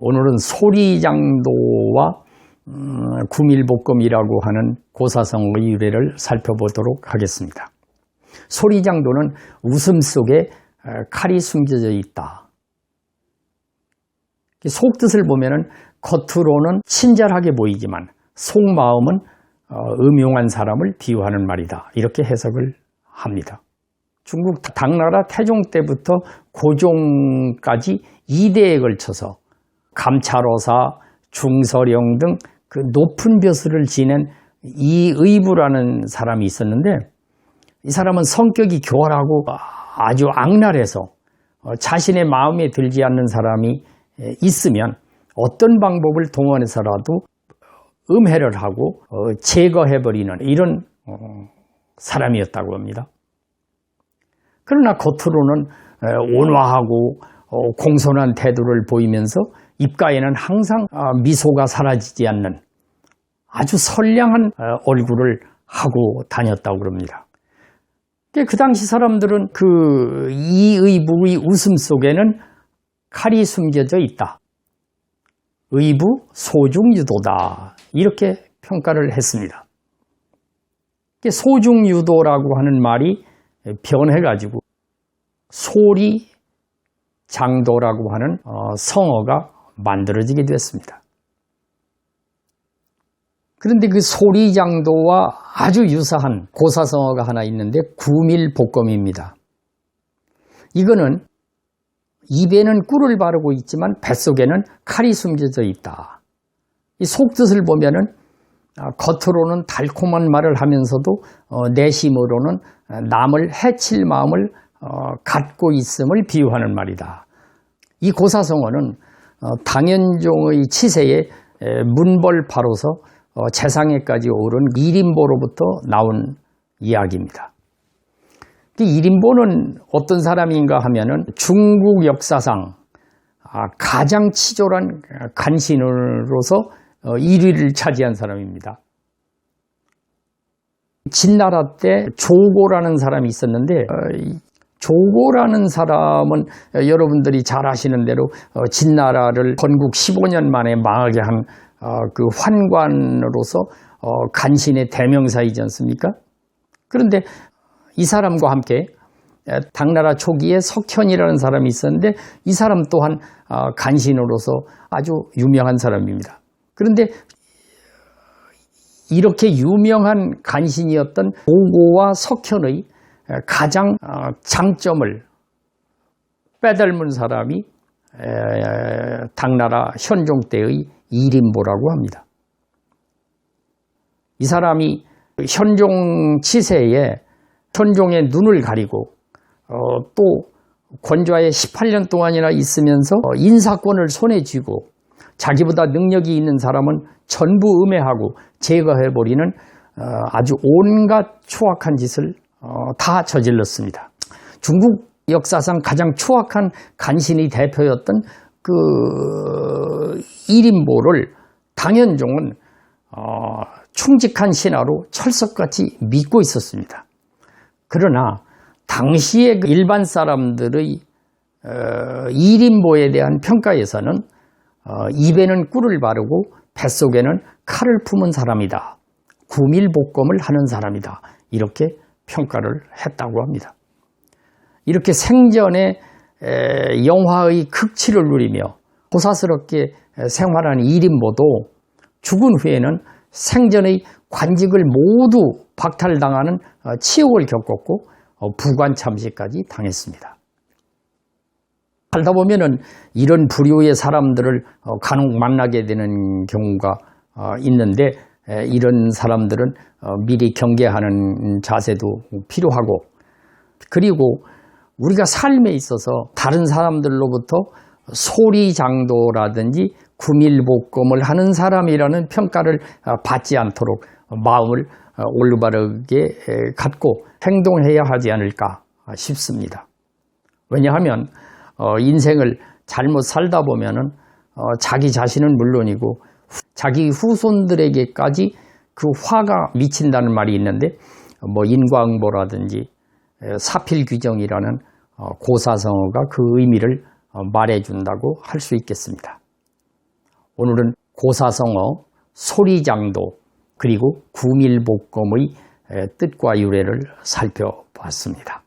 오늘은 소리장도와 음, 구밀복검이라고 하는 고사성어의 유래를 살펴보도록 하겠습니다. 소리장도는 웃음 속에 어, 칼이 숨겨져 있다. 속뜻을 보면은 겉으로는 친절하게 보이지만 속마음은 어, 음흉한 사람을 비유하는 말이다. 이렇게 해석을 합니다. 중국 당나라 태종 때부터 고종까지 2대에 걸쳐서 감찰호사, 중서령 등 그 높은 벼슬을 지낸 이의부라는 사람이 있었는데 이 사람은 성격이 교활하고 아주 악랄해서 어, 자신의 마음에 들지 않는 사람이 있으면 어떤 방법을 동원해서라도 음해를 하고 어, 제거해버리는 이런 어, 사람이었다고 합니다. 그러나 겉으로는 온화하고 공손한 태도를 보이면서 입가에는 항상 아, 미소가 사라지지 않는 아주 선량한 얼굴을 하고 다녔다고 그럽니다. 그 당시 사람들은 그 이의부의 웃음 속에는 칼이 숨겨져 있다. 의부 소중유도다. 이렇게 평가를 했습니다. 소중유도라고 하는 말이 변해가지고 소리 장도라고 하는 어, 성어가 만들어지게 됐습니다. 그런데 그 소리장도와 아주 유사한 고사성어가 하나 있는데 구밀복검입니다. 이거는 입에는 꿀을 바르고 있지만 뱃속에는 칼이 숨겨져 있다. 이 속뜻을 보면은 아, 겉으로는 달콤한 말을 하면서도 어, 내심으로는 남을 해칠 마음을 어, 갖고 있음을 비유하는 말이다. 이 고사성어는 어, 당연종의 치세에 문벌파로서 재상에까지 오른 이림보로부터 나온 이야기입니다. 이림보는 어떤 사람인가 하면은 중국 역사상 아, 가장 치졸한 간신으로서 1위를 차지한 사람입니다. 진나라 때 조고라는 사람이 있었는데 어, 조고라는 사람은 여러분들이 잘 아시는 대로 어, 진나라를 건국 15년 만에 망하게 한그 어, 환관으로서 간신의 대명사이지 않습니까? 그런데 이 사람과 함께 당나라 초기에 석현이라는 사람이 있었는데 이 사람 또한 간신으로서 아주 유명한 사람입니다. 그런데 이렇게 유명한 간신이었던 오고와 석현의 가장 어, 장점을 빼닮은 사람이 당나라 현종 때의 이림보라고 합니다. 이 사람이 현종 치세에 현종의 눈을 가리고 어, 또 권좌에 18년 동안이나 있으면서 인사권을 손에 쥐고 자기보다 능력이 있는 사람은 전부 음해하고 제거해버리는 어, 아주 온갖 추악한 짓을 어, 다 저질렀습니다. 중국 역사상 가장 추악한 간신이 대표였던 그 1인보를 당현종은 어, 충직한 신하로 철석같이 믿고 있었습니다. 그러나 당시의 그 일반 사람들의 어, 1인보에 대한 평가에서는 어, 입에는 꿀을 바르고 뱃속에는 칼을 품은 사람이다. 구밀복검을 하는 사람이다. 이렇게 평가를 했다고 합니다. 이렇게 생전에 영화의 극치를 누리며 고사스럽게 생활한 이인모도 죽은 후에는 생전의 관직을 모두 박탈당하는 어, 치욕을 겪었고 어, 부관 참시까지 당했습니다. 살다 보면은 이런 부류의 사람들을 어, 간혹 만나게 되는 경우가 있는데 이런 사람들은 어, 미리 경계하는 자세도 필요하고 그리고 우리가 삶에 있어서 다른 사람들로부터 소리장도라든지 구밀복검을 하는 사람이라는 평가를 어, 받지 않도록 마음을 어, 올바르게 갖고 행동해야 하지 않을까 싶습니다. 왜냐하면 인생을 잘못 살다 보면은 자기 자신은 물론이고 자기 후손들에게까지 그 화가 미친다는 말이 있는데 뭐 인광보라든지 사필규정이라는 어, 고사성어가 그 의미를 어, 말해준다고 할 수 있겠습니다. 오늘은 고사성어, 소리장도 그리고 구밀복검의 에, 뜻과 유래를 살펴봤습니다.